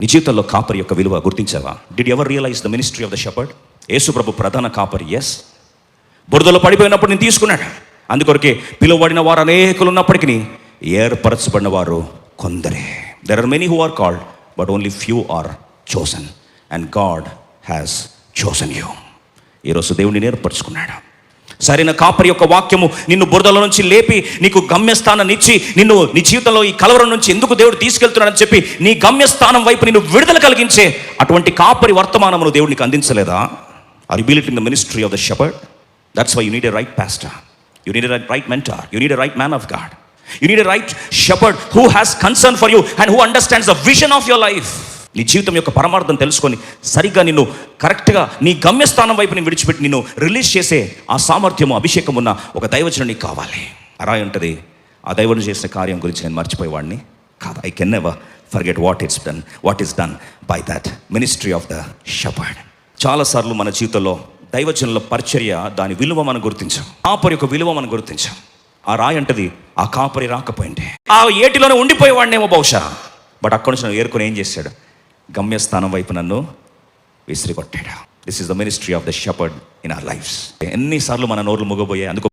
నీ జీవితంలో కాపరి యొక్క విలువ గుర్తించావా? Did ever realize the ministry of the shepherd Yesu ప్రభు ప్రధాన కాపరి ఎస్ బురదలో పడిపోయినప్పుడు నేను తీసుకున్నాడు అందుకొరకే పిలువబడిన వారు అనేకులు ఉన్నప్పటికీ ఏర్పరచబడిన వారు కొందరే. There are many who are called but only few are chosen and God has chosen you ఈరోజు దేవుడిని ఏర్పరచుకున్నాడు. సరైన కాపరి యొక్క వాక్యము నిన్ను బురదలో నుంచి లేపి నీకు గమ్యస్థానాన్ని ఇచ్చి నిన్ను నీ జీవితంలో ఈ కలవరం నుంచి ఎందుకు దేవుడు తీసుకెళ్తున్నాడని చెప్పి నీ గమ్యస్థానం వైపు నిన్ను విడుదల కలిగించే అటువంటి కాపరి వర్తమానమును దేవుడు నీకు అందించలేదా? Are built in the ministry of the shepherd that's why you need a right pastor you need a right mentor you need a right man of God you need a right shepherd who has concern for you and who understands the vision of your life నీ జీవితం యొక్క పరమార్థం తెలుసుకొని సరిగ్గా నిన్ను కరెక్ట్గా నీ గమ్యస్థానం వైపు నేను విడిచిపెట్టి నిన్ను రిలీజ్ చేసే ఆ సామర్థ్యము అభిషేకం ఉన్న ఒక దైవజనం నీకు కావాలి. అరాయి ఉంటుంది. ఆ దైవం చేసిన కార్యం గురించి నేను మర్చిపోయేవాడిని కాదు. I can never forget what it's done what is done by that ministry of the shepherd చాలాసార్లు మన జీవితంలో దైవజనుల పరిచర్య దాని విలువ మనం గుర్తించాం. కాపరి యొక్క విలువ మనం గుర్తించాం. ఆ రాయి అంటది ఆ కాపరి రాకపోయింది ఆ ఏటిలోనే ఉండిపోయేవాడినేమో బహుశా. బట్ అక్కడి నుంచి నన్ను ఏరుకొని ఏం చేశాడు? గమ్యస్థానం వైపు నన్ను విసిరికొట్టాడు. This is the ministry of the shepherd in our lifes ఎన్నిసార్లు మన నోర్లు ముగబోయాయి అందుకు